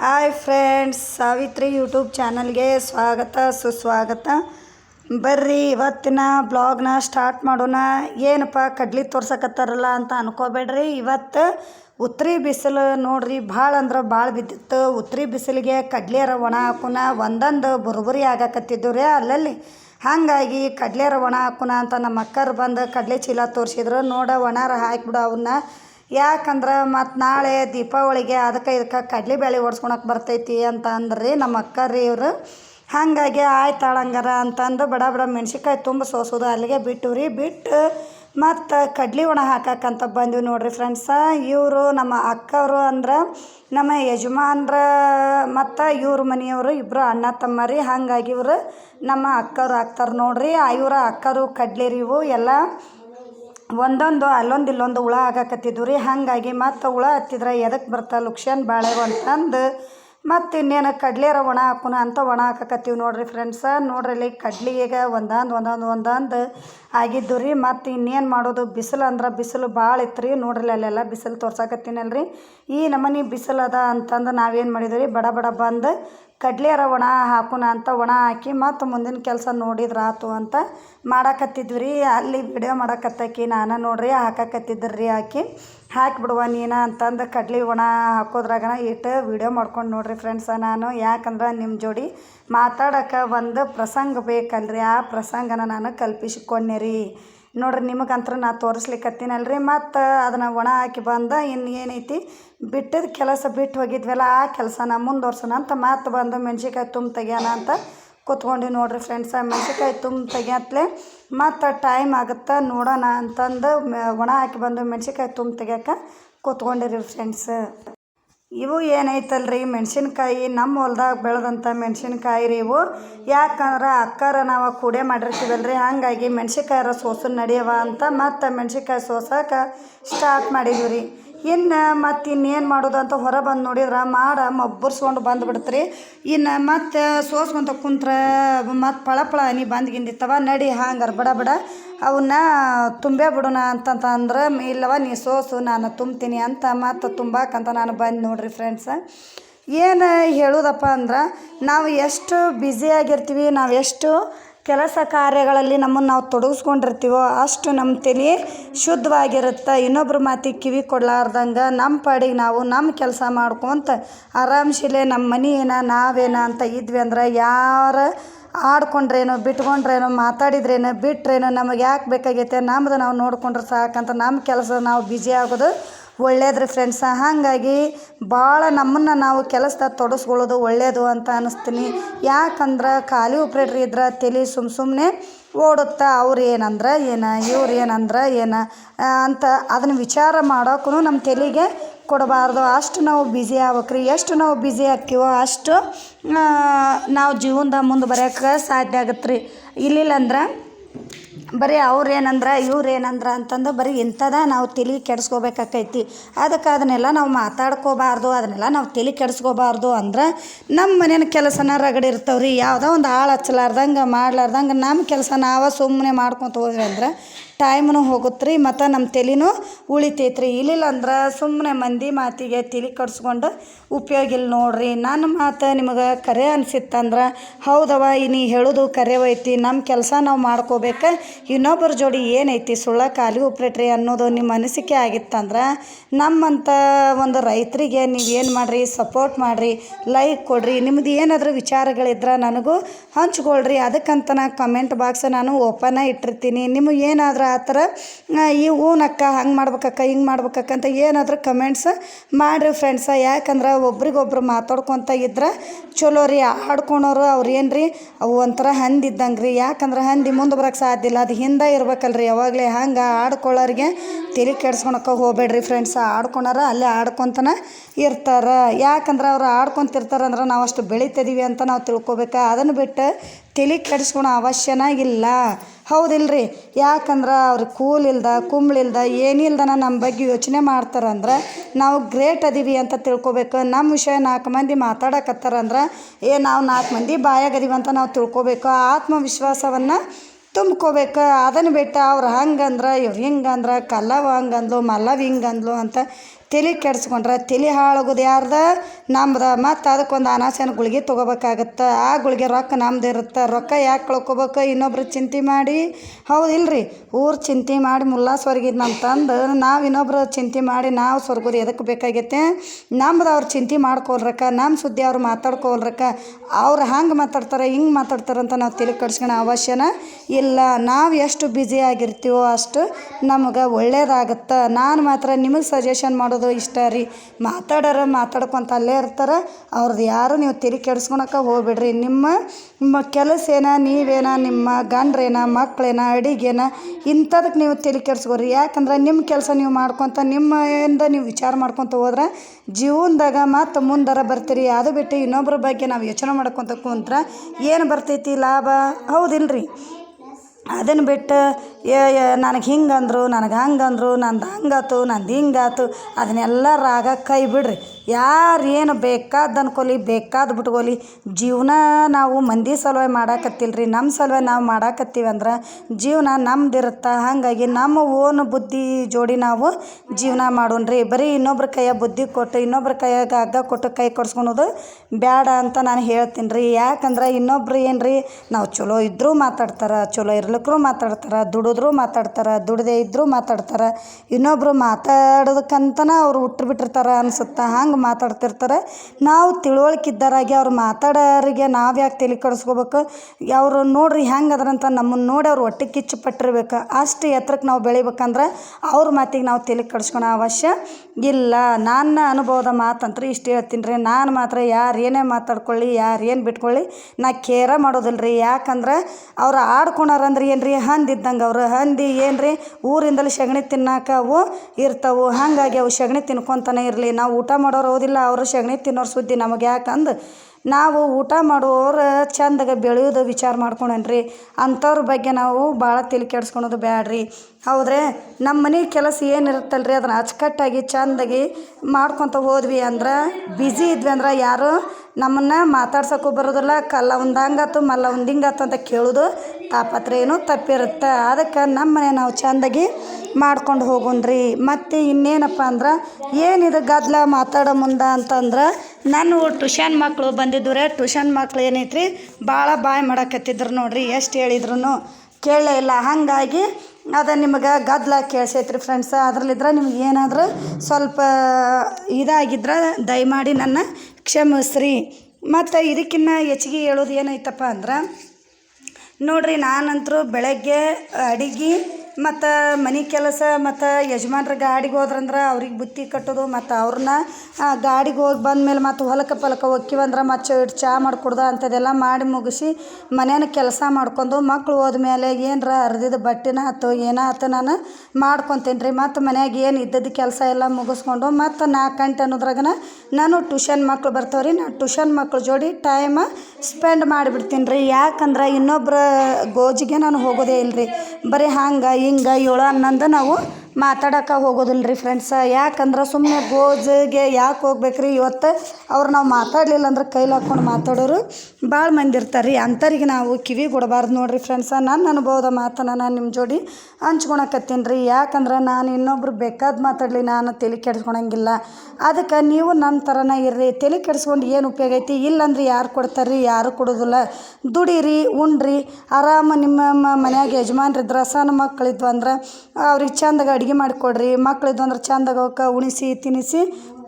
Hi friends Savitri YouTube ಚಾನಲ್ಗೆ ಸ್ವಾಗತ, ಸುಸ್ವಾಗತ. ಬರ್ರಿ, ಇವತ್ತಿನ ಬ್ಲಾಗ್ನ ಸ್ಟಾರ್ಟ್ ಮಾಡೋಣ. ಏನಪ್ಪ, ಕಡ್ಲಿ ತೋರ್ಸಕತ್ತಾರಲ್ಲ ಅಂತ ಅನ್ಕೋಬೇಡ್ರಿ. ಇವತ್ತು ಉತ್ತರಿ ಬಿಸಿಲು ನೋಡ್ರಿ, ಭಾಳ ಅಂದ್ರೆ ಭಾಳ ಬಿದ್ದಿತ್ತು. ಉತ್ತರಿ ಬಿಸಿಲಿಗೆ ಕಡ್ಲೆರ ಒಣ ಹಾಕುನ ಒಂದೊಂದು ಬುರುಬುರಿ ಆಗಕತ್ತಿದ್ದು ರೀ ಅಲ್ಲಲ್ಲಿ. ಹಾಗಾಗಿ ಕಡ್ಲೆರ ಒಣ ಹಾಕುನ ಅಂತ ನಮ್ಮ ಅಕ್ಕರು ಬಂದು ಕಡಲೆ ಚೀಲ ತೋರಿಸಿದ್ರು. ನೋಡ, ಒಣಾರ ಹಾಕಿಬಿಡು ಅವನ್ನ. ಯಾಕಂದ್ರೆ ಮತ್ತು ನಾಳೆ ದೀಪಾವಳಿಗೆ ಅದಕ್ಕೆ ಇದಕ್ಕೆ ಕಡ್ಲೆಬೇಳೆ ಓಡಿಸ್ಕೊಳಕ್ಕೆ ಬರ್ತೈತಿ ಅಂತ ಅಂದ್ರಿ ನಮ್ಮ ಅಕ್ಕರಿ ಇವರು. ಹಾಗಾಗಿ ಆಯ್ತು ಹಂಗಾರ ಅಂತಂದು ಬಡ ಬಡ ಮೆಣ್ಸಿನ್ಕಾಯಿ ತುಂಬ ಸೋಸೋದು ಅಲ್ಲಿಗೆ ಬಿಟ್ಟು ರೀ ಬಿಟ್ಟು ಮತ್ತು ಕಡ್ಲಿ ಒಣ ಹಾಕಕ್ಕಂತ ಬಂದ್ವಿ ನೋಡ್ರಿ ಫ್ರೆಂಡ್ಸ ಇವರು ನಮ್ಮ ಅಕ್ಕವರು ಅಂದ್ರೆ ನಮ್ಮ ಯಜಮಾನ್ರ ಮತ್ತು ಇವ್ರ ಮನೆಯವರು ಇಬ್ಬರು ಅಣ್ಣ ತಮ್ಮ ರೀ ಹಾಗಾಗಿ ಇವರು ನಮ್ಮ ಅಕ್ಕವ್ರು ಹಾಕ್ತಾರೆ ನೋಡ್ರಿ. ಇವರ ಅಕ್ಕರು, ಕಡ್ಲಿ ರೀ ಇವು ಎಲ್ಲ ಒಂದೊಂದು, ಅಲ್ಲೊಂದು ಇಲ್ಲೊಂದು ಹುಳ ಆಗಾಕತ್ತಿದ್ವು ರೀ. ಹಾಗಾಗಿ ಮತ್ತು ಹುಳ ಹತ್ತಿದ್ರೆ ಎದಕ್ಕೆ ಬರ್ತಾ ಲುಕ್ಷನ್ ಬಾಳೆವು ಅಂತಂದು ಮತ್ತು ಇನ್ನೇನು ಕಡ್ಲೆರ ಒಣ ಹಾಕುನ ಅಂತ ಒಣ ಹಾಕಕತ್ತೀವಿ ನೋಡಿರಿ ಫ್ರೆಂಡ್ಸ ನೋಡ್ರಿ ಕಡ್ಲಿ ಈಗ ಒಂದೊಂದು ಒಂದೊಂದು ಒಂದೊಂದು ಆಗಿದ್ದು ರೀ. ಮತ್ತು ಇನ್ನೇನು ಮಾಡೋದು? ಬಿಸಿಲು ಅಂದ್ರೆ ಬಿಸಿಲು ಭಾಳ ಇತ್ತು ರೀ. ನೋಡ್ರಿ ಅಲ್ಲೆಲ್ಲ ಬಿಸಿಲು ತೋರ್ಸಕತ್ತೀನಲ್ರಿ. ಈ ನಮ್ಮನೆ ಬಿಸಿಲು ಅದ ಅಂತಂದು ನಾವೇನು ಮಾಡಿದ್ವಿ ರೀ? ಬಡ ಬಡ ಬಂದು ಕಡ್ಲೆರ ಒಣ ಹಾಕೋಣ ಅಂತ ಒಣ ಹಾಕಿ ಮತ್ತು ಮುಂದಿನ ಕೆಲಸ ನೋಡಿದ್ರೆ ಆತು ಅಂತ ಮಾಡಾಕತ್ತಿದ್ವಿ ರೀ ಅಲ್ಲಿ ವಿಡಿಯೋ ಮಾಡಾಕತ್ತಾಕಿ, ನಾನು ನೋಡ್ರಿ ಹಾಕಕತ್ತಿದ್ರು ರೀ ಹಾಕಿ ಹಾಕಿಬಿಡುವ ನೀನು ಅಂತಂದು ಕಡ್ಲೆ ಒಣ ಹಾಕೋದ್ರಾಗನ ಇಟ್ಟು ವಿಡಿಯೋ ಮಾಡ್ಕೊಂಡು ನೋಡ್ರಿ ಫ್ರೆಂಡ್ಸ ನಾನು ಯಾಕಂದ್ರೆ ನಿಮ್ಮ ಜೋಡಿ ಮಾತಾಡೋಕೆ ಒಂದು ಪ್ರಸಂಗ ಬೇಕಲ್ರಿ. ಆ ಪ್ರಸಂಗನ ನಾನು ಕಲ್ಪಿಸಿಕೊಂಡೆ ರೀ ನೋಡ್ರಿ ನಿಮಗಂತ್ರ ನಾ ತೋರಿಸ್ಲಿಕ್ಕತ್ತೀನಲ್ರಿ ಮತ್ತು ಅದನ್ನು ಒಣ ಹಾಕಿ ಬಂದ ಇನ್ನು ಏನೈತಿ, ಬಿಟ್ಟಿದ ಕೆಲಸ ಬಿಟ್ಟು ಹೋಗಿದ್ವಲ್ಲ, ಆ ನಾ ಮುಂದುವರ್ಸೋಣ ಅಂತ ಮತ್ತೆ ಬಂದು ಮೆಣ್ಸಿನ್ಕಾಯಿ ತುಂಬ ತೆಗಿಯೋಣ ಅಂತ ಕೂತ್ಕೊಂಡು ನೋಡ್ರಿ ಫ್ರೆಂಡ್ಸ ಮೆಣ್ಸಿನ್ಕಾಯಿ ತುಂಬ ತೆಗಿಯತ್ಲೆ ಮತ್ತು ಟೈಮ್ ಆಗುತ್ತೆ ನೋಡೋಣ ಅಂತಂದು ಒಣ ಹಾಕಿ ಬಂದು ಮೆಣ್ಸಿನ್ಕಾಯಿ ತುಂಬ ತೆಗಿಯೋಕೆ ಕೂತ್ಕೊಂಡಿರಿ ಫ್ರೆಂಡ್ಸ್ ಇವು ಏನೈತಲ್ರಿ? ಮೆಣಸಿನ್ಕಾಯಿ ನಮ್ಮ ಹೊಲ್ದಾಗ ಬೆಳೆದಂಥ ಮೆಣಸಿನ್ಕಾಯಿ ರೀ ಇವು. ಯಾಕಂದ್ರೆ ಅಕ್ಕಾರ ನಾವು ಕೂಡೆ ಮಾಡಿರ್ತೀವಲ್ರಿ? ಹಾಗಾಗಿ ಮೆಣ್ಸಿನ್ಕಾಯರ ಸೋಸು ನಡೆಯವ ಅಂತ ಮತ್ತು ಮೆಣ್ಸಿನ್ಕಾಯಿ ಸೋಸಕ್ಕೆ ಸ್ಟಾರ್ಟ್ ಮಾಡಿದ್ವಿ ರೀ ಇನ್ನು ಮತ್ತು ಇನ್ನೇನು ಮಾಡೋದು ಅಂತ ಹೊರ ಬಂದು ನೋಡಿದ್ರೆ ಮಾಡ ಮಬ್ಬರ್ಸ್ಕೊಂಡು ಬಂದುಬಿಡ್ತ್ರಿ ಇನ್ನು ಮತ್ತು ಸೋಸ್ಕೊಂತ ಕುಂತ್ರೆ ಮತ್ತು ಪಳ ಪಳ ನೀ ಬಂದು ಗಿಂದಿತ್ತವ, ನಡಿ ಹಾಂಗಾರ ಬಡ ಬಡ. ಅವನ್ನ ತುಂಬೇ ಬಿಡೋಣ ಅಂತಂತಂದ್ರೆ, ಇಲ್ಲವ ನೀ ಸೋಸು, ನಾನು ತುಂಬ್ತೀನಿ ಅಂತ ಮತ್ತು ತುಂಬಾಕಂತ ನಾನು ಬಂದು ನೋಡ್ರಿ ಫ್ರೆಂಡ್ಸ ಏನು ಹೇಳೋದಪ್ಪ ಅಂದ್ರೆ, ನಾವು ಎಷ್ಟು ಬ್ಯುಸಿಯಾಗಿರ್ತೀವಿ ನಾವು ಎಷ್ಟು ಕೆಲಸ ಕಾರ್ಯಗಳಲ್ಲಿ ನಮ್ಮನ್ನು ನಾವು ತೊಡಗಿಸ್ಕೊಂಡಿರ್ತೀವೋ ಅಷ್ಟು ನಮ್ಮ ತಲೆ ಶುದ್ಧವಾಗಿರುತ್ತೆ. ಇನ್ನೊಬ್ರ ಮಾತಿಗೆ ಕಿವಿ ಕೊಡಲಾರ್ದಂಗೆ ನಮ್ಮ ಪಾಡಿಗೆ ನಾವು ನಮ್ಮ ಕೆಲಸ ಮಾಡ್ಕೊತ ಆರಾಮ್ಸಿಲೆ ನಮ್ಮ ಮನೆ ಏನ, ನಾವೇನ ಅಂತ ಇದ್ವಿ ಅಂದ್ರೆ ಯಾರು ಆಡ್ಕೊಂಡ್ರೇನು, ಬಿಟ್ಕೊಂಡ್ರೇನು, ಮಾತಾಡಿದ್ರೇನು ಬಿಟ್ಟರೇನು ನಮಗೆ ಯಾಕೆ ಬೇಕಾಗೈತೆ, ನಮ್ದು ನಾವು ನೋಡ್ಕೊಂಡ್ರೆ ಸಾಕಂತ ನಮ್ಮ ಕೆಲಸ ನಾವು ಬ್ಯುಸಿ ಆಗೋದು ಒಳ್ಳೇದ್ರಿ ಫ್ರೆಂಡ್ಸ ಹಾಗಾಗಿ ಭಾಳ ನಮ್ಮನ್ನು ನಾವು ಕೆಲಸದಾಗ ತೊಡಸ್ಕೊಳ್ಳೋದು ಒಳ್ಳೆಯದು ಅಂತ ಅನ್ನಿಸ್ತೀನಿ ಯಾಕಂದ್ರೆ ಖಾಲಿ ಉಪ್ರೇಟ್ರಿ ಇದ್ರೆ ತಲೆ ಸುಮ್ಮ ಸುಮ್ಮನೆ ಓಡುತ್ತಾ ಅವ್ರು ಏನಂದ್ರೆ, ಏನು, ಇವ್ರು ಏನಂದ್ರೆ, ಏನು ಅಂತ ಅದನ್ನು ವಿಚಾರ ಮಾಡೋಕ್ಕೂ ನಮ್ಮ ತಲೆಗೆ ಕೊಡಬಾರ್ದು. ಅಷ್ಟು ನಾವು ಬ್ಯುಸಿ ಆಗ್ಬೇಕ್ರಿ. ಎಷ್ಟು ನಾವು ಬ್ಯುಸಿ ಆಕ್ತೀವೋ ಅಷ್ಟು ನಾವು ಜೀವನದ ಮುಂದೆ ಬರೋಕ್ಕೆ ಸಾಧ್ಯ ಆಗತ್ತೆ ರೀ ಇಲ್ಲಿಲ್ಲ ಅಂದ್ರೆ ಬರೀ ಅವ್ರು ಏನಂದ್ರೆ ಇವ್ರು ಏನಂದ್ರೆ ಅಂತಂದು ಬರೀ ಇಂಥದ ನಾವು ತಲೆ ಕೆಡಿಸ್ಕೋಬೇಕಾಕೈತಿ. ಅದಕ್ಕೆ ಅದನ್ನೆಲ್ಲ ನಾವು ಮಾತಾಡ್ಕೋಬಾರ್ದು, ಅದನ್ನೆಲ್ಲ ನಾವು ತಲೆ ಕೆಡಿಸ್ಕೋಬಾರ್ದು ಅಂದ್ರೆ ನಮ್ಮ ಮನೇನ ಕೆಲಸನ ರಗಡಿ ಇರ್ತಾವೆ ರೀ ಯಾವುದೋ ಒಂದು ಆಳು ಹಚ್ಚಲಾರ್ದಂಗೆ ಮಾಡ್ಲಾರ್ದಂಗೆ ನಮ್ಮ ಕೆಲಸ ನಾವೇ ಸುಮ್ಮನೆ ಮಾಡ್ಕೊತ ಹೋದ್ವಿ ಅಂದ್ರೆ ಟೈಮ್ನು ಹೋಗುತ್ತೆ ರೀ ಮತ್ತು ನಮ್ಮ ತಲೆನೂ ಉಳಿತೈತೆ ರೀ ಇಲ್ಲಿಲ್ಲ ಅಂದ್ರೆ ಸುಮ್ಮನೆ ಮಂದಿ ಮಾತಿಗೆ ತಲೆ ಕಟ್ಸ್ಕೊಂಡು ಉಪಯೋಗ ಇಲ್ಲ ನೋಡ್ರಿ. ನನ್ನ ಮಾತು ನಿಮಗೆ ಕರೆ ಅನಿಸಿತ್ತಂದ್ರೆ ಹೌದವ ನೀ ಹೇಳೋದು ಕರೆವೈತಿ. ನಮ್ಮ ಕೆಲಸ ನಾವು ಮಾಡ್ಕೋಬೇಕು. ಇನ್ನೊಬ್ಬರ ಜೋಡಿ ಏನೈತಿ ಸುಳ್ಳ ಖಾಲಿ ಉಪ್ರೇಟ್ರಿ ಅನ್ನೋದು ನಿಮ್ಮ ಅನಿಸಿಕೆ ಆಗಿತ್ತಂದ್ರೆ ನಮ್ಮಂಥ ಒಂದು ರೈತರಿಗೆ ನೀವು ಏನು ಮಾಡಿರಿ ಸಪೋರ್ಟ್ ಮಾಡಿರಿ ಲೈಕ್ ಕೊಡ್ರಿ. ನಿಮ್ದು ಏನಾದರೂ ವಿಚಾರಗಳಿದ್ರೆ ನನಗೂ ಹಂಚ್ಕೊಳ್ರಿ. ಅದಕ್ಕಂತ ನಾನು ಕಮೆಂಟ್ ಬಾಕ್ಸ್ ನಾನು ಓಪನ್ ಇಟ್ಟಿರ್ತೀನಿ. ನಿಮಗೆ ಏನಾದರೂ ಆ ಥರ ಆ, ಈ ಹೂನಕ್ಕ ಹಂಗೆ ಮಾಡ್ಬೇಕಕ್ಕ ಹಿಂಗೆ ಮಾಡ್ಬೇಕಕ್ಕ ಅಂತ ಏನಾದರೂ ಕಮೆಂಟ್ಸ್ ಮಾಡಿರಿ ಫ್ರೆಂಡ್ಸ ಯಾಕಂದ್ರೆ ಒಬ್ರಿಗೊಬ್ರು ಮಾತಾಡ್ಕೊತ ಇದ್ರೆ ಚಲೋ ರೀ ಆಡ್ಕೊಳೋರು ಅವ್ರು ಏನು ರೀ ಅವು ಒಂಥರ ಹಂದಿ ಇದ್ದಂಗೆ ರೀ. ಯಾಕಂದ್ರೆ ಹಂದಿ ಮುಂದೆ ಬರೋಕ್ಕೆ ಸಾಧ್ಯ ಇಲ್ಲ ಅದು ಹಿಂದೆ ಇರ್ಬೇಕಲ್ರಿ. ಯಾವಾಗಲೇ ಹಂಗೆ ಆಡ್ಕೊಳ್ಳೋರಿಗೆ ತಲೆ ಕೆಡ್ಸ್ಕೊಳಕ್ಕೆ ಹೋಗ್ಬೇಡ್ರಿ ಫ್ರೆಂಡ್ಸ ಆಡ್ಕೊಳಾರ ಅಲ್ಲೇ ಆಡ್ಕೊತನ ಇರ್ತಾರೆ. ಯಾಕಂದ್ರೆ ಅವ್ರು ಆಡ್ಕೊತಿರ್ತಾರಂದ್ರೆ ನಾವು ಅಷ್ಟು ಬೆಳಿತಿದೀವಿ ಅಂತ ನಾವು ತಿಳ್ಕೊಬೇಕು. ಅದನ್ನು ಬಿಟ್ಟು ತಲೆ ಕೆಡಿಸ್ಕೊಳೋ ಅವಶ್ಯನಾಗಿಲ್ಲ ಹೌದಿಲ್ರಿ? ಯಾಕಂದ್ರೆ ಅವ್ರಿಗೆ ಕೂಲ್ ಇಲ್ದ ಕುಂಬ್ಳಿಲ್ದ, ಏನಿಲ್ದನ ನಮ್ಮ ಬಗ್ಗೆ ಯೋಚನೆ ಮಾಡ್ತಾರಂದ್ರೆ ನಾವು ಗ್ರೇಟ್ ಅದೀವಿ ಅಂತ ತಿಳ್ಕೊಬೇಕು. ನಮ್ಮ ವಿಷಯ ನಾಲ್ಕು ಮಂದಿ ಮಾತಾಡಕತ್ತಾರಂದ್ರೆ ಏ ನಾವು ನಾಲ್ಕು ಮಂದಿ ಬಾಯಾಗದೀವಿ ಅಂತ ನಾವು ತಿಳ್ಕೊಬೇಕು. ಆತ್ಮವಿಶ್ವಾಸವನ್ನು ತುಂಬ್ಕೋಬೇಕು. ಅದನ್ನು ಬಿಟ್ಟು ಅವ್ರು ಹಂಗಂದ್ರೆ, ಇವ್ರು ಹಿಂಗಂದ್ರೆ, ಕಲ್ಲವ ಹಂಗಂದ್ಲು, ಮಲ್ಲವ ಹಿಂಗಂದ್ಲು ಅಂತ ತಲೆ ಕೆಡ್ಸ್ಕೊಂಡ್ರೆ ತಲೆ ಹಾಳಾಗೋದು ಯಾರ್ದ? ನಮ್ದು. ಮತ್ತು ಅದಕ್ಕೊಂದು ಅನಾಸನ ಗುಳಿಗೆ ತೊಗೋಬೇಕಾಗತ್ತೆ. ಆ ಗುಳಿಗೆ ರೊಕ್ಕ ನಮ್ದು ಇರುತ್ತೆ. ರೊಕ್ಕ ಯಾಕೆ ಕಳ್ಕೊಬೇಕು? ಇನ್ನೊಬ್ರು ಚಿಂತೆ ಮಾಡಿ. ಹೌದಿಲ್ರಿ ಊರು ಚಿಂತೆ ಮಾಡಿ ಮುಲ್ಲಾ ಸ್ವರ್ಗಿದ್ ತಂದು ನಾವು ಇನ್ನೊಬ್ರು ಚಿಂತೆ ಮಾಡಿ ನಾವು ಸ್ವರ್ಗೋದು ಎದಕ್ಕೆ ಬೇಕಾಗೈತೆ? ನಮ್ದು ಅವ್ರು ಚಿಂತೆ ಮಾಡ್ಕೊಳ್ರಕ್ಕ ನಮ್ಮ ಸುದ್ದಿ ಅವ್ರು ಮಾತಾಡ್ಕೊಳ್ರಕ್ಕ ಅವ್ರು ಹಂಗೆ ಮಾತಾಡ್ತಾರೆ, ಹಿಂಗೆ ಮಾತಾಡ್ತಾರೆ ಅಂತ ನಾವು ತಲೆ ಕೆಡ್ಸ್ಕೊಳೋ ಅವಶ್ಯನ ಇಲ್ಲ. ನಾವು ಎಷ್ಟು ಬ್ಯುಸಿ ಆಗಿರ್ತೀವೋ ಅಷ್ಟು ನಮ್ಗೆ ಒಳ್ಳೇದಾಗತ್ತೆ. ನಾನು ಮಾತ್ರ ನಿಮಗೆ ಸಜೆಷನ್ ಮಾಡೋದು ಇಷ್ಟ ರೀ. ಮಾತಾಡೋರು ಮಾತಾಡ್ಕೊಂತ ಅಲ್ಲೇ ಇರ್ತಾರೆ. ಅವ್ರದ್ದು ಯಾರು ನೀವು ತಲೆ ಕೆಡ್ಸ್ಕೊಳಕ್ಕೆ ಹೋಗ್ಬೇಡ್ರಿ. ನಿಮ್ಮ ನಿಮ್ಮ ಕೆಲಸ ಏನ ನೀವೇನ, ನಿಮ್ಮ ಗಂಡ್ರೇನ ಮಕ್ಕಳೇನ ಅಡಿಗೆನ ಇಂಥದಕ್ಕೆ ನೀವು ತಲೆ ಕೆಡ್ಸ್ಕೊರಿ. ಯಾಕಂದ್ರೆ ನಿಮ್ಮ ಕೆಲಸ ನೀವು ಮಾಡ್ಕೊತ ನಿಮ್ಮ ಇಂದ ನೀವು ವಿಚಾರ ಮಾಡ್ಕೊತ ಹೋದ್ರೆ ಜೀವನದಾಗ ಮತ್ತು ಮುಂದರ ಬರ್ತೀರಿ. ಅದು ಬಿಟ್ಟು ಇನ್ನೊಬ್ಬರ ಬಗ್ಗೆ ನಾವು ಯೋಚನೆ ಮಾಡ್ಕೊತ ಕುಂತ್ರೆ ಏನು ಬರ್ತೈತಿ ಲಾಭ? ಹೌದಿಲ್ರಿ. ಅದನ್ನು ಬಿಟ್ಟು, ಏ ನನಗೆ ಹಿಂಗೆ ಅಂದರು ನನಗೆ ಹಂಗೆ ಅಂದರು ನಂದು ಹಂಗಾಯ್ತು ನಂದು ಹಿಂಗಾಯ್ತು ಅದನ್ನೆಲ್ಲ ರಾಗ ಕೈ ಬಿಡ್ರಿ. ಯಾರು ಏನು ಬೇಕಾದ್ದು ಅನ್ಕೊಲಿ ಬೇಕಾದ್ದು ಬಿಟ್ಕೊಲಿ ಜೀವನ ನಾವು ಮಂದಿ ಸಲುವಾಗಿ ಮಾಡಾಕತ್ತಿಲ್ಲ ರೀ ನಮ್ಮ ಸಲುವಾಗಿ ನಾವು ಮಾಡಾಕತ್ತೀವಿ ಅಂದ್ರೆ ಜೀವನ ನಮ್ದು ಇರುತ್ತೆ ಹಾಗಾಗಿ ನಮ್ಮ ಓನ್ ಬುದ್ಧಿ ಜೋಡಿ ನಾವು ಜೀವನ ಮಾಡೋಣ್ರಿ. ಬರೀ ಇನ್ನೊಬ್ರ ಕೈಯಾಗ ಬುದ್ಧಿ ಕೊಟ್ಟು, ಇನ್ನೊಬ್ರ ಕೈಯಾಗ ಹಗ್ಗ ಕೊಟ್ಟು ಕೈ ಕೊಡ್ಸ್ಕೊಳೋದು ಬೇಡ ಅಂತ ನಾನು ಹೇಳ್ತೀನಿ ರೀ ಯಾಕಂದ್ರೆ ಇನ್ನೊಬ್ರು ಏನು ರೀ ನಾವು ಚಲೋ ಇದ್ದರೂ ಮಾತಾಡ್ತಾರೆ, ಚಲೋ ಇರ್ಲಿಕ್ಕರೂ ಮಾತಾಡ್ತಾರೆ, ದುಡಿದ್ರೂ ಮಾತಾಡ್ತಾರೆ, ದುಡ್ದೇ ಇದ್ದರೂ ಮಾತಾಡ್ತಾರೆ. ಇನ್ನೊಬ್ರು ಮಾತಾಡೋದಕ್ಕಂತನ ಅವ್ರು ಹುಟ್ಟು ಬಿಟ್ಟಿರ್ತಾರೆ ಅನ್ಸುತ್ತೆ. ಹಂಗೆ ಮಾತಾಡ್ತಿರ್ತಾರೆ? ನಾವು ತಿಳುವಳಿಕೆ ಇದ್ದಾರಾಗಿ ಅವ್ರು ಮಾತಾಡೋರಿಗೆ ನಾವು ಯಾಕೆ ತಲೆ ಕೆಡಿಸ್ಕೋಬೇಕು? ಅವರು ನೋಡ್ರಿ ಹೆಂಗೆ ಅದ್ರಂತ ನಮ್ಮನ್ನು ನೋಡಿ ಅವ್ರು ಹೊಟ್ಟೆ ಕಿಚ್ಚು ಪಟ್ಟಿರ್ಬೇಕು ಅಷ್ಟು ಎತ್ತರಕ್ಕೆ ನಾವು ಬೆಳಿಬೇಕಂದ್ರೆ ಅವ್ರ ಮಾತಿಗೆ ನಾವು ತಲೆ ಕೆಡಿಸ್ಕೊಳೋ ಅವಶ್ಯ ಇಲ್ಲ. ನನ್ನ ಅನುಭವದ ಮಾತಂತ್ರಿ ಇಷ್ಟು ಹೇಳ್ತೀನಿ ರೀ. ನಾನು ಮಾತ್ರ ಯಾರು ಏನೇ ಮಾತಾಡ್ಕೊಳ್ಳಿ, ಯಾರು ಏನು ಬಿಟ್ಕೊಳ್ಳಿ, ನಾ ಕೇರ ಮಾಡೋದಿಲ್ಲ ರೀ. ಯಾಕಂದ್ರೆ ಅವ್ರು ಆಡ್ಕೊಳಾರಂದ್ರೆ ಏನು ರೀ? ಹಂದಿ ಇದ್ದಂಗೆ ಅವ್ರು. ಹಂದಿ ಏನು ರೀ? ಊರಿಂದಲೇ ಸಗಣಿ ತಿನ್ನೋಕೆ ಅವು ಇರ್ತಾವೆ. ಹಾಗಾಗಿ ಅವು ಸಗಣಿ ತಿನ್ಕೊತಾನೆ ಇರಲಿ. ನಾವು ಊಟ ಮಾಡೋರು ಓದಿಲ್ಲ ಅವರು ಸಗಣಿ ತಿನ್ನೋರು ಸುದ್ದಿ ನಮಗೆ ಯಾಕಂದು ನಾವು ಊಟ ಮಾಡುವವ್ರು ಚಂದಾಗ ಬೆಳೆಯೋದು ವಿಚಾರ ಮಾಡ್ಕೊಂಡೇನ್ರಿ, ಅಂಥವ್ರ ಬಗ್ಗೆ ನಾವು ಭಾಳ ತಿಳಿ ಕೆಡ್ಸ್ಕೊಳೋದು ಬ್ಯಾಡ್ರಿ. ಹೌದ್ರೆ ನಮ್ಮ ಮನೆ ಕೆಲಸ ಏನಿರುತ್ತಲ್ಲ ರೀ ಅದನ್ನು ಅಚ್ಚುಕಟ್ಟಾಗಿ ಚಂದಾಗಿ ಮಾಡ್ಕೊತ ಹೋದ್ವಿ ಅಂದ್ರೆ ಬ್ಯುಸಿ ಇದ್ವಿ ಅಂದ್ರೆ ಯಾರು ನಮ್ಮನ್ನು ಮಾತಾಡ್ಸೋಕ್ಕೂ ಬರೋದಿಲ್ಲ ಕಲ್ಲ ಒಂದು ಮಲ್ಲ ಒಂದು ಅಂತ ಕೇಳೋದು ತಾಪತ್ರ ಏನು ತಪ್ಪಿರುತ್ತೆ. ಅದಕ್ಕೆ ನಮ್ಮ ಮನೆ ನಾವು ಚಂದಾಗಿ ಮಾಡ್ಕೊಂಡು ಹೋಗೋಣ್ರಿ. ಮತ್ತು ಇನ್ನೇನಪ್ಪ ಅಂದ್ರೆ, ಏನಿದು ಗದ್ದಲ ಮಾತಾಡೋ ಮುಂದೆ ಅಂತಂದ್ರೆ ನಾನು ಟ್ಯೂಷನ್ ಮಕ್ಕಳು ಬಂದಿದ್ದು ಟ್ಯೂಷನ್ ಮಕ್ಳು ಏನೈತ್ರಿ ಭಾಳ ಬಾಯ್ ಮಾಡಕತ್ತಿದ್ರು ನೋಡ್ರಿ, ಎಷ್ಟು ಹೇಳಿದ್ರು ಕೇಳಲೇ ಇಲ್ಲ. ಹಾಗಾಗಿ ಅದು ನಿಮಗೆ ಗದ್ದಲ ಕೇಳಿಸೈತ್ರಿ ಫ್ರೆಂಡ್ಸ್ ಅದರಲ್ಲಿದ್ರೆ ನಿಮ್ಗೆ ಏನಾದರೂ ಸ್ವಲ್ಪ ಇದಾಗಿದ್ರೆ ದಯಮಾಡಿ ನನ್ನ ಕ್ಷಮಿಸ್ರಿ ಮತ್ತು ಇದಕ್ಕಿನ್ನ ಹೆಚ್ಚಿಗೆ ಹೇಳೋದು ಏನೈತಪ್ಪ ಅಂದ್ರೆ ನೋಡಿರಿ ನಾನಂತೂ ಬೆಳಗ್ಗೆ ಅಡಿಗೆ ಮತ್ತು ಮನೆ ಕೆಲಸ ಮತ್ತು ಯಜಮಾನ್ರ ಗಾಡಿಗೆ ಹೋದ್ರಂದ್ರೆ ಅವ್ರಿಗೆ ಬುತ್ತಿ ಕಟ್ಟೋದು ಮತ್ತು ಅವ್ರನ್ನ ಗಾಡಿಗೆ ಹೋಗಿ ಬಂದಮೇಲೆ ಮತ್ತು ಹೊಲಕ್ಕೆ ಪಲಕ್ಕೆ ಹೊಕ್ಕಿವಂದ್ರೆ ಮತ್ತು ಇಟ್ಟು ಚಹಾ ಮಾಡಿಕೊಡ್ದು ಅಂಥದ್ದೆಲ್ಲ ಮಾಡಿ ಮುಗಿಸಿ ಮನೇನ ಕೆಲಸ ಮಾಡ್ಕೊಂಡು ಮಕ್ಳು ಹೋದ್ಮೇಲೆ ಏನರ ಅರ್ಧದ ಬಟ್ಟೆನ ಆಯ್ತು ಏನೋ ನಾನು ಮಾಡ್ಕೊತೀನಿ ರೀ ಮತ್ತು ಮನ್ಯಾಗ ಏನು ಇದ್ದದ್ದು ಕೆಲಸ ಎಲ್ಲ ಮುಗಿಸ್ಕೊಂಡು ಮತ್ತು ನಾಲ್ಕು ಗಂಟೆ ಅನ್ನೋದ್ರಾಗನ ನಾನು ಟ್ಯೂಷನ್ ಮಕ್ಳು ಬರ್ತಾವೆ ರೀ ನಾನು ಟ್ಯೂಷನ್ ಮಕ್ಳು ಜೋಡಿ ಟೈಮ ಸ್ಪೆಂಡ್ ಮಾಡಿಬಿಡ್ತೀನಿ ರೀ ಯಾಕಂದ್ರೆ ಇನ್ನೊಬ್ಬರ ಗೋಜಿಗೆ ನಾನು ಹೋಗೋದೇ ಇಲ್ಲ ರೀ ಬರೀ ಹಂಗೆ ಹಿಂಗೆ ಏಳು ಹನ್ನೊಂದು ನಾವು ಮಾತಾಡೋಕೆ ಹೋಗೋದಿಲ್ಲ ರೀ ಫ್ರೆಂಡ್ಸ ಯಾಕಂದ್ರೆ ಸುಮ್ಮನೆ ಗೋಜಿಗೆ ಯಾಕೆ ಹೋಗ್ಬೇಕು ರೀ ಇವತ್ತು ಅವ್ರು ನಾವು ಮಾತಾಡಲಿಲ್ಲ ಅಂದ್ರೆ ಕೈಲಿ ಹಾಕ್ಕೊಂಡು ಮಾತಾಡೋರು ಭಾಳ ಮಂದಿ ಇರ್ತಾರೆ ರೀ ಅಂಥವ್ರಿಗೆ ನಾವು ಕಿವಿ ಕೊಡಬಾರ್ದು ನೋಡಿರಿ ಫ್ರೆಂಡ್ಸ ನನ್ನ ಅನುಭವದ ಮಾತನ್ನು ನಾನು ನಿಮ್ಮ ಜೋಡಿ ಹಂಚ್ಕೊಳಕತ್ತೀನಿ ರೀ ಯಾಕಂದ್ರೆ ನಾನು ಇನ್ನೊಬ್ರು ಬೇಕಾದ ಮಾತಾಡಲಿ, ನಾನು ತಲೆ ಕೆಡ್ಸ್ಕೊಳಂಗಿಲ್ಲ ಅದಕ್ಕೆ ನೀವು ನನ್ನ ಥರನ ಇರ್ರಿ. ತಲೆ ಕೆಡ್ಸ್ಕೊಂಡು ಏನು ಉಪಯೋಗ ಐತಿ? ಇಲ್ಲಂದ್ರೆ ಯಾರು ಕೊಡ್ತಾರೆ ರೀ ಯಾರು ಕೊಡೋದಿಲ್ಲ. ದುಡೀರಿ, ಉಣ್ರಿ. ಆರಾಮ ನಿಮ್ಮ ಮನ್ಯಾಗ ಯಜಮಾನ್ರಿದ್ರೆ, ಸಣ್ಣ ಮಕ್ಕಳಿದ್ವು ಅಂದ್ರೆ ಅವ್ರಿಗೆ ಚಂದಗೆ ಅಡುಗೆ ಮಾಡಿಕೊಡ್ರಿ. ಮಕ್ಳಿದ್ವು ಅಂದ್ರೆ ಚಂದಾಗ ಅವಕ್ಕೆ ಉಣಿಸಿ ತಿನ್ನಿಸಿ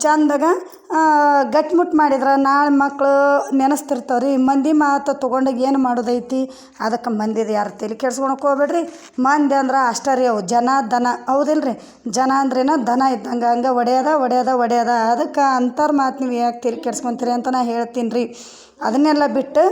ಚಂದಾಗ ಗಟ್ಮುಟ್ಟು ಮಾಡಿದ್ರೆ ನಾಳೆ ಮಕ್ಕಳು ನೆನೆಸ್ತಿರ್ತಾವೆ ರೀ ಮಂದಿ ಮಾತು ತೊಗೊಂಡಾಗ ಏನು ಮಾಡೋದೈತಿ? ಅದಕ್ಕೆ ಮಂದಿದು ಯಾರು ತಲೆ ಕೆಡ್ಸ್ಕೊಳಕ್ಕೆ ಹೋಗ್ಬೇಡ್ರಿ. ಮಂದಿ ಅಂದ್ರೆ ಅಷ್ಟೇ ರೀ ಅವು. ಜನ, ದನ. ಹೌದಿಲ್ಲ ಜನ ಅಂದ್ರೇನ ದನ ಇದ್ದಂಗೆ, ಹಂಗೆ ಒಡೆಯದ ಒಡೆಯದ ಒಡೆಯದ. ಅದಕ್ಕೆ ಅಂಥವ್ರ ಮಾತು ನೀವು ಯಾಕೆ ತಲೆ ಕೆಡ್ಸ್ಕೊತೀರಿ ಅಂತ ನಾ ಹೇಳ್ತೀನಿ ರೀ ಅದನ್ನೆಲ್ಲ ಬಿಟ್ಟು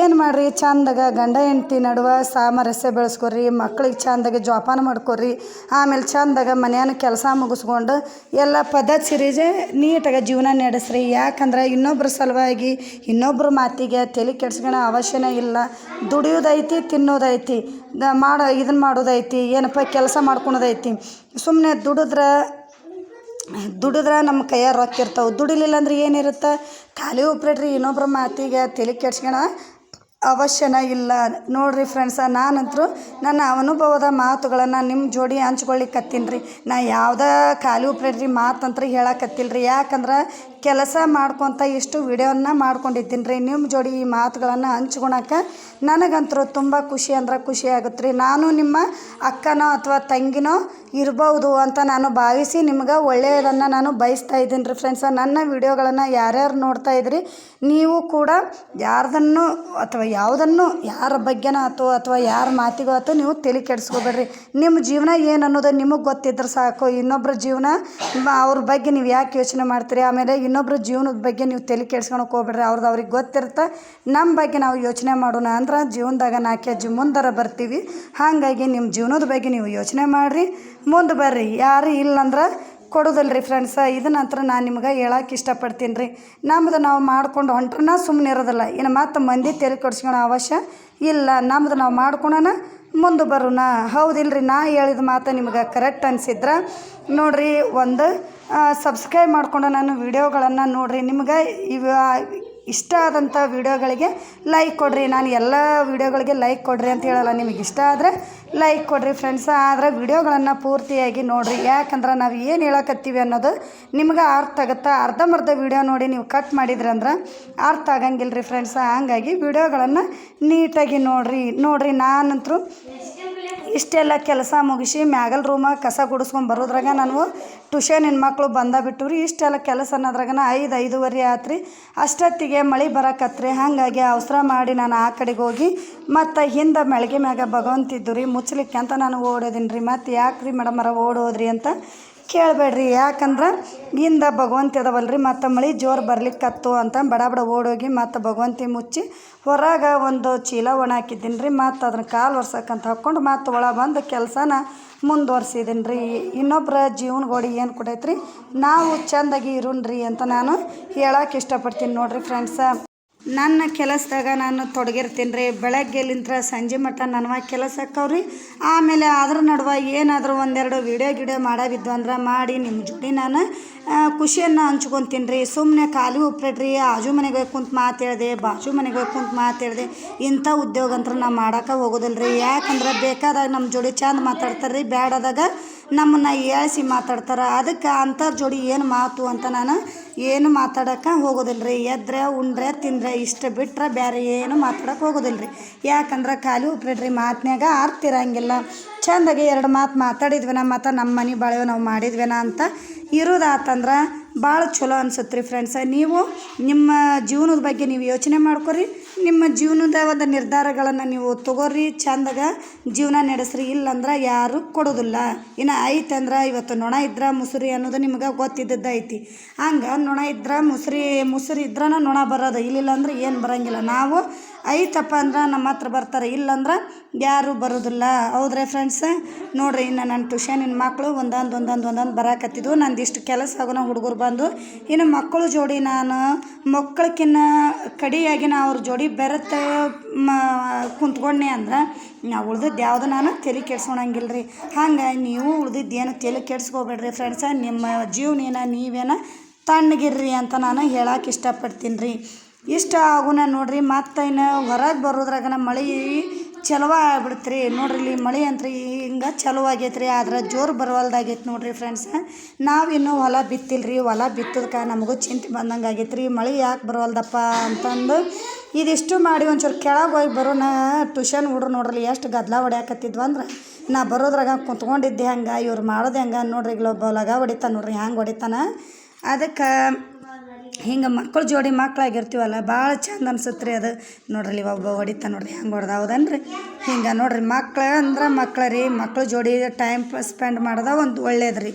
ಏನು ಮಾಡಿರಿ? ಚಂದಾಗ ಗಂಡ ಹೆಂಡ್ತಿ ನಡುವೆ ಸಾಮರಸ್ಯ ಬೆಳೆಸ್ಕೊರಿ ಮಕ್ಳಿಗೆ ಚಂದಾಗಿ ಜೋಪಾನ ಮಾಡ್ಕೊರಿ ಆಮೇಲೆ ಚಂದಾಗ ಮನೆಯನ್ನು ಕೆಲಸ ಮುಗಿಸ್ಕೊಂಡು ಎಲ್ಲ ಪದ್ಧತಿ ಸಿರೀಜೆ ನೀಟಾಗಿ ಜೀವನ ನಡೆಸ್ರಿ. ಯಾಕಂದ್ರೆ ಇನ್ನೊಬ್ಬರ ಸಲುವಾಗಿ ಇನ್ನೊಬ್ಬರ ಮಾತಿಗೆ ತಲೆ ಕೆಡ್ಸ್ಕೊಳೋ ಅವಶ್ಯನೇ ಇಲ್ಲ. ದುಡಿಯೋದೈತಿ, ತಿನ್ನೋದೈತಿ ಮಾಡೋ ಇದನ್ನ ಮಾಡೋದೈತಿ, ಏನಪ್ಪ ಕೆಲಸ ಮಾಡ್ಕೊಳೋದೈತಿ. ಸುಮ್ಮನೆ ದುಡಿದ್ರೆ ದುಡಿದ್ರೆ ನಮ್ಮ ಕೈಯಾಗ ರೊಕ್ಕ ಇರ್ತಾವೆ. ದುಡಿಲಿಲ್ಲ ಅಂದ್ರೆ ಏನಿರುತ್ತೆ? ಖಾಲಿ ಒಪ್ರೇಟ್ರಿ ಇನ್ನೊಬ್ರ ಮಾತಿಗೆ ತಲೆ ಕೆಡ್ಸ್ಕೊಳ ಅವಶ್ಯನ ಇಲ್ಲ. ನೋಡ್ರಿ ಫ್ರೆಂಡ್ಸ ನಾನಂತರೂ ನನ್ನ ಅನುಭವದ ಮಾತುಗಳನ್ನು ನಿಮ್ಮ ಜೋಡಿ ಹಂಚ್ಕೊಳ್ಳಿಕತ್ತೀನಿ ರೀ. ನಾ ಯಾವುದೇ ಖಾಲಿ ಉಪ್ರೇಟ್ರಿ ಮಾತಂತ್ರ ಹೇಳಕತ್ತಿಲ್ಲ ರೀ ಯಾಕಂದ್ರೆ ಕೆಲಸ ಮಾಡ್ಕೊತ ಇಷ್ಟು ವಿಡಿಯೋನ ಮಾಡ್ಕೊಂಡಿದ್ದೀನಿ ರೀ ನಿಮ್ಮ ಜೋಡಿ ಈ ಮಾತುಗಳನ್ನು ಹಂಚ್ಕೊಳಕ್ಕೆ ನನಗಂತರೂ ತುಂಬ ಖುಷಿ ಅಂದ್ರೆ ಖುಷಿ ಆಗುತ್ತೆ ರೀ ನಾನು ನಿಮ್ಮ ಅಕ್ಕನೋ ಅಥವಾ ತಂಗಿನೋ ಇರ್ಬೋದು ಅಂತ ನಾನು ಭಾವಿಸಿ ನಿಮ್ಗೆ ಒಳ್ಳೆಯದನ್ನು ನಾನು ಬಯಸ್ತಾ ಇದ್ದೀನಿ ರೀ ಫ್ರೆಂಡ್ಸ ನನ್ನ ವಿಡಿಯೋಗಳನ್ನು ಯಾರ್ಯಾರು ನೋಡ್ತಾ ಇದ್ರಿ, ನೀವು ಕೂಡ ಯಾರ್ದನ್ನು ಅಥವಾ ಯಾವುದನ್ನು ಯಾರ ಬಗ್ಗೆನೋ ಆಯ್ತು ಅಥವಾ ಯಾರ ಮಾತಿಗೋ ಆಯ್ತು ನೀವು ತಲೆ ಕೆಡಿಸ್ಕೋಬೇಡ್ರಿ ನಿಮ್ಮ ಜೀವನ ಏನು ಅನ್ನೋದು ನಿಮಗೆ ಗೊತ್ತಿದ್ರೆ ಸಾಕು. ಇನ್ನೊಬ್ಬರ ಜೀವನ ಅವ್ರ ಬಗ್ಗೆ ನೀವು ಯಾಕೆ ಯೋಚನೆ ಮಾಡ್ತೀರಿ? ಆಮೇಲೆ ಇನ್ನೊಬ್ಬರ ಜೀವನದ ಬಗ್ಗೆ ನೀವು ತಲೆ ಕೆಡ್ಸ್ಕೊಳಕ್ಕೆ ಹೋಗ್ಬೇಡ್ರಿ ಅವ್ರದ್ದು ಅವ್ರಿಗೆ ಗೊತ್ತಿರುತ್ತೆ. ನಮ್ಮ ಬಗ್ಗೆ ನಾವು ಯೋಚನೆ ಮಾಡೋಣ ಅಂದ್ರೆ ಜೀವನದಾಗ ನಾಲ್ಕು ಹೆಜ್ಜೆ ಮುಂದರ ಬರ್ತೀವಿ. ಹಾಗಾಗಿ ನಿಮ್ಮ ಜೀವನದ ಬಗ್ಗೆ ನೀವು ಯೋಚನೆ ಮಾಡಿರಿ. ಮುಂದೆ ಬರ್ರಿ, ಯಾರು ಇಲ್ಲಂದ್ರೆ ಕೊಡೋದಿಲ್ಲ ರೀ ಫ್ರೆಂಡ್ಸ ನಂತರ ನಾನು ನಿಮ್ಗೆ ಹೇಳಕ್ಕೆ ಇಷ್ಟಪಡ್ತೀನಿ ರೀ ನಮ್ದು ನಾವು ಮಾಡ್ಕೊಂಡು ಹೊಂಟ್ರನ ಸುಮ್ಮನೆ ಇರೋದಿಲ್ಲ. ಇನ್ನು ಮತ್ತೆ ಮಂದಿ ತಲೆ ಕೊಡ್ಸ್ಕೊಳೋ ಅವಶ್ಯ ಇಲ್ಲ. ನಮ್ದು ನಾವು ಮಾಡ್ಕೊಳೋಣ, ಮುಂದೆ ಬರೋಣ. ಹೌದಿಲ್ರಿ, ನಾ ಹೇಳಿದ ಮಾತು ನಿಮ್ಗೆ ಕರೆಕ್ಟ್ ಅನಿಸಿದ್ರೆ. ನೋಡಿರಿ, ಒಂದು ಸಬ್ಸ್ಕ್ರೈಬ್ ಮಾಡಿಕೊಂಡು ನಾನು ವೀಡಿಯೋಗಳನ್ನು ನೋಡಿರಿ. ನಿಮ್ಗೆ ಇವ, ಇಷ್ಟ ಆದಂಥ ವೀಡಿಯೋಗಳಿಗೆ ಲೈಕ್ ಕೊಡ್ರಿ. ನಾನು ಎಲ್ಲ ವೀಡಿಯೋಗಳಿಗೆ ಲೈಕ್ ಕೊಡ್ರಿ ಅಂತ ಹೇಳಲ್ಲ. ನಿಮಗೆ ಇಷ್ಟ ಆದರೆ ಲೈಕ್ ಕೊಡಿರಿ ಫ್ರೆಂಡ್ಸ್ ಆದರೆ ವೀಡಿಯೋಗಳನ್ನು ಪೂರ್ತಿಯಾಗಿ ನೋಡಿರಿ. ಯಾಕಂದ್ರೆ ನಾವು ಏನು ಹೇಳಕತ್ತೀವಿ ಅನ್ನೋದು ನಿಮ್ಗೆ ಅರ್ಥ ಆಗುತ್ತೆ. ಅರ್ಧಂಬರ್ಧ ವಿಡಿಯೋ ನೋಡಿ ನೀವು ಕಟ್ ಮಾಡಿದ್ರಿ ಅಂದ್ರೆ ಅರ್ಥ ಆಗಂಗಿಲ್ಲ ರೀ ಫ್ರೆಂಡ್ಸ ಹಂಗಾಗಿ ವೀಡಿಯೋಗಳನ್ನು ನೀಟಾಗಿ ನೋಡಿರಿ. ನೋಡಿರಿ ನಾನಂತರೂ ಇಷ್ಟೆಲ್ಲ ಕೆಲಸ ಮುಗಿಸಿ ಮ್ಯಾಗಲ್ ರೂಮ ಕಸ ಗುಡಿಸ್ಕೊಂಡು ಬರೋದ್ರಾಗ ನಾನು ಟ್ಯೂಷನ್ ಮಕ್ಕಳು ಬಂದ ಬಿಟ್ಟು ರೀ ಇಷ್ಟೆಲ್ಲ ಕೆಲಸ ಅನ್ನೋದ್ರಾಗ ಐದು, ಐದೂವರೆ ಆತ್ರಿ. ಅಷ್ಟೊತ್ತಿಗೆ ಮಳೆ ಬರಕತ್ರಿ. ಹಾಗಾಗಿ ಅವಸರ ಮಾಡಿ ನಾನು ಆ ಕಡೆಗೆ ಹೋಗಿ ಮತ್ತು ಹಿಂದೆ ಮೆಳಗೆ ಮ್ಯಾಗ ಭಗವಂತಿದ್ದು ರೀ ಮುಚ್ಚಲಿಕ್ಕೆ ಅಂತ ನಾನು ಓಡೋದೀನಿ ರೀ ಮತ್ತು ಯಾಕೆ ರೀ ಮೇಡಮರ ಓಡೋದ್ರಿ ಅಂತ ಕೇಳಬೇಡ್ರಿ. ಯಾಕಂದ್ರೆ ಹಿಂದೆ ಭಗವಂತ ಇದಾವಲ್ಲ ರೀ ಮತ್ತು ಮಳೆ ಜೋರು ಬರ್ಲಿಕ್ಕತ್ತು ಅಂತ ಬಡ ಬಡ ಓಡೋಗಿ ಮತ್ತು ಭಗವಂತಿ ಮುಚ್ಚಿ ಹೊರಗೆ ಒಂದು ಚೀಲ ಒಣ ಹಾಕಿದ್ದೀನಿ ರೀ ಮತ್ತು ಅದನ್ನು ಕಾಲು ಒರ್ಸಕ್ಕಂತ ಹಾಕ್ಕೊಂಡು ಮತ್ತು ಒಳ ಬಂದು ಕೆಲಸನ ಮುಂದುವರ್ಸಿದ್ದೀನಿ ರೀ ಇನ್ನೊಬ್ಬರ ಜೀವನಗೋಡಿ ಏನು ಕೊಡೈತ್ರಿ? ನಾವು ಚೆಂದಾಗಿ ಇರೋಣ್ರಿ ಅಂತ ನಾನು ಹೇಳಕ್ಕೆ ಇಷ್ಟಪಡ್ತೀನಿ ನೋಡಿರಿ ಫ್ರೆಂಡ್ಸ. ನನ್ನ ಕೆಲಸದಾಗ ನಾನು ತೊಡಗಿರ್ತೀನಿ ರೀ ಬೆಳಗ್ಗೆಲಿಂತ್ರ ಸಂಜೆ ಮಟ್ಟ ನನ್ನ ಕೆಲಸ ಅಕ್ಕವ್ರಿ ಆಮೇಲೆ ಅದ್ರ ನಡುವೆ ಏನಾದರೂ ಒಂದೆರಡು ವಿಡಿಯೋ ಗಿಡಿಯೋ ಮಾಡಾವಿದ್ವು ಅಂದ್ರೆ ಮಾಡಿ ನಿಮ್ಮ ಜೋಡಿ ನಾನು ಖುಷಿಯನ್ನು ಹಂಚ್ಕೊತೀನಿ ರೀ ಸುಮ್ಮನೆ ಖಾಲಿ ಒಪ್ಪಿಡ್ರಿ ಆಜು ಮನೆಗೆ ಹೋಗಿ ಕುಂತು ಮಾತಾಡಿದೆ ಬಾಜು ಮನೆಗೆ ಹೋಗಿ ಕುಂತು ಮಾತಾಡಿದೆ ಇಂಥ ಉದ್ಯೋಗ ಅಂತ ನಾ ಮಾಡೋಕೆ ಹೋಗೋದಿಲ್ಲ ರೀ ಯಾಕಂದ್ರೆ ಬೇಕಾದಾಗ ನಮ್ಮ ಜೋಡಿ ಚಂದ ಮಾತಾಡ್ತಾರೆ ರೀ ಬ್ಯಾಡಾದಾಗ ನಮ್ಮನ್ನು ಏಳಿಸಿ ಮಾತಾಡ್ತಾರೆ. ಅದಕ್ಕೆ ಅಂಥವ್ರ ಜೋಡಿ ಏನು ಮಾತು ಅಂತ ನಾನು ಏನು ಮಾತಾಡೋಕೆ ಹೋಗೋದಿಲ್ಲ ರೀ ಎದ್ರೆ, ಉಂಡ್ರೆ, ತಿಂದರೆ ಇಷ್ಟ ಬಿಟ್ಟರೆ ಬೇರೆ ಏನು ಮಾತಾಡೋಕೆ ಹೋಗೋದಿಲ್ಲ ರೀ ಯಾಕಂದ್ರೆ ಖಾಲಿ ಉಪ್ರಿಡ್ರಿ ಮಾತಿನಾಗ ಆರ್ತಿರಂಗಿಲ್ಲ ಇರಂಗಿಲ್ಲ. ಚಂದಾಗಿ ಎರಡು ಮಾತು ಮಾತಾಡಿದ್ವಿನ ಮತ್ತು ನಮ್ಮ ಮನೆ ಬಾಳೆವು ನಾವು ಮಾಡಿದ್ವಿನ ಅಂತ ಇರೋದಾತಂದ್ರೆ ಭಾಳ ಚಲೋ ಅನ್ಸುತ್ತೆ ರೀ ಫ್ರೆಂಡ್ಸ ನೀವು ನಿಮ್ಮ ಜೀವನದ ಬಗ್ಗೆ ನೀವು ಯೋಚನೆ ಮಾಡ್ಕೊರಿ. ನಿಮ್ಮ ಜೀವನದ ಒಂದು ನಿರ್ಧಾರಗಳನ್ನು ನೀವು ತಗೋರಿ, ಚಂದಾಗ. ಜೀವನ ನಡೆಸ್ರಿ, ಇಲ್ಲಂದ್ರೆ ಯಾರು ಕೊಡೋದಿಲ್ಲ. ಇನ್ನು ಐತೆ ಅಂದ್ರೆ ಇವತ್ತು ನೊಣ ಇದ್ರೆ ಮುಸುರಿ ಅನ್ನೋದು ನಿಮ್ಗೆ ಗೊತ್ತಿದ್ದದ್ದು ಐತಿ. ಹಂಗೆ ನೊಣ ಇದ್ರೆ ಮುಸುರಿ ಮುಸುರಿ ಇದ್ರೆ ನೊಣ ಬರೋದು. ಇಲ್ಲಿಲ್ಲ ಅಂದ್ರೆ ಏನು ಬರೋಂಗಿಲ್ಲ. ನಾವು ಐತಪ್ಪ ಅಂದ್ರೆ ನಮ್ಮ ಹತ್ರ ಬರ್ತಾರೆ. ಇಲ್ಲಂದ್ರೆ ಯಾರು ಬರೋದಿಲ್ಲ. ಹೌದ್ರೆ ಫ್ರೆಂಡ್ಸ್ ನೋಡ್ರಿ, ಇನ್ನು ನನ್ನ ಟ್ಯೂಷನಿನ ಮಕ್ಕಳು ಒಂದೊಂದು ಒಂದೊಂದು ಒಂದೊಂದು ಬರಾಕತ್ತಿದ್ವು. ನಂದು ಇಷ್ಟು ಕೆಲಸ ಆಗೋನ ಹುಡುಗರು ಬಂದು, ಇನ್ನು ಮಕ್ಕಳು ಜೋಡಿ ನಾನು ಮಕ್ಕಳಕ್ಕಿನ್ನ ಕಡಿಯಾಗಿ ನಾ ಅವ್ರ ಜೋಡಿ ಬೆರೆತ ಮ ಕುಂತ್ಕೊಂಡೆ ಅಂದ್ರೆ ನಾವು ಉಳ್ದಿದ್ದು ಯಾವುದು ನಾನು ತಲೆ ಕೆಡ್ಸ್ಕೊಳಂಗಿಲ್ಲ ರೀ ಹಂಗೆ ನೀವು ಉಳ್ದಿದ್ದು ಏನು ತಲೆ ಕೆಡ್ಸ್ಕೊಬೇಡ್ರಿ ಫ್ರೆಂಡ್ಸ ನಿಮ್ಮ ಜೀವನೇನ ನೀವೇನ ತಣ್ಣಗಿರ್ರಿ ಅಂತ ನಾನು ಹೇಳಕ್ಕೆ ಇಷ್ಟಪಡ್ತೀನಿ ರೀ ಇಷ್ಟ ಆಗುನ ನೋಡ್ರಿ ಮತ್ತೆ ಇನ್ನು ಹೊರಗೆ ಬರೋದ್ರಾಗನ ಮಳೆ ಚಲೋ ಆಗ್ಬಿಡ್ತು ರೀ ನೋಡ್ರಿ, ಇಲ್ಲಿ ಮಳೆ ಅಂತ್ರಿ ಹಿಂಗೆ ಚಲೋ ಆಗೈತೆ ರೀ ಆದ್ರೆ ಜೋರು ಬರವಲ್ದಾಗೈತೆ ನೋಡ್ರಿ ಫ್ರೆಂಡ್ಸ್ ನಾವಿನ್ನೂ ಹೊಲ ಬಿತ್ತಿಲ್ಲ ರೀ ಹೊಲ ಬಿತ್ತದಕ್ಕೆ ನಮಗೂ ಚಿಂತೆ ಬಂದಂಗೆ ಆಗೈತೆ ರೀ ಮಳೆ ಯಾಕೆ ಬರವಲ್ದಪ್ಪ ಅಂತಂದು ಇದಿಷ್ಟು ಮಾಡಿ ಒಂಚೂರು ಕೆಳಗೆ ಹೋಗಿ ಬರೋಣ. ಟ್ಯೂಷನ್ ಹುಡ್ರು ನೋಡ್ರಿ ಎಷ್ಟು ಗದ್ಲ ಹೊಡ್ಯಾಕತ್ತಿದ್ವು ಅಂದ್ರೆ, ನಾ ಬರೋದ್ರಾಗ ಕುಂತ್ಕೊಂಡಿದ್ದೆ ಹಂಗೆ, ಇವ್ರು ಮಾಡೋದು ಹೆಂಗೆ ನೋಡ್ರಿ, ಇಲ್ಲೊಬ್ಬ ಲಗ ಹೊಡಿತಾನೆ ನೋಡ್ರಿ, ಹ್ಯಾಂಗೆ ಹೊಡಿತಾನೆ. ಅದಕ್ಕೆ ಹಿಂಗೆ ಮಕ್ಕಳು ಜೋಡಿ ಮಕ್ಕಳಾಗಿರ್ತೀವಲ್ಲ, ಭಾಳ ಚಂದ ಅನ್ಸುತ್ತೆ ರೀ ಅದು. ನೋಡ್ರಿ ಇಲ್ಲಿ ಒಬ್ಬ ಹೊಡಿತಾ ನೋಡ್ರಿ, ಹೆಂಗೆ ಹೊಡೆದ ಹೌದನ್ರಿ? ಹಿಂಗೆ ನೋಡ್ರಿ ಮಕ್ಳು ಅಂದ್ರೆ ಮಕ್ಳು ರೀ, ಮಕ್ಳ ಜೋಡಿ ಟೈಮ್ ಸ್ಪೆಂಡ್ ಮಾಡೋದ ಒಂದು ಒಳ್ಳೇದು ರೀ.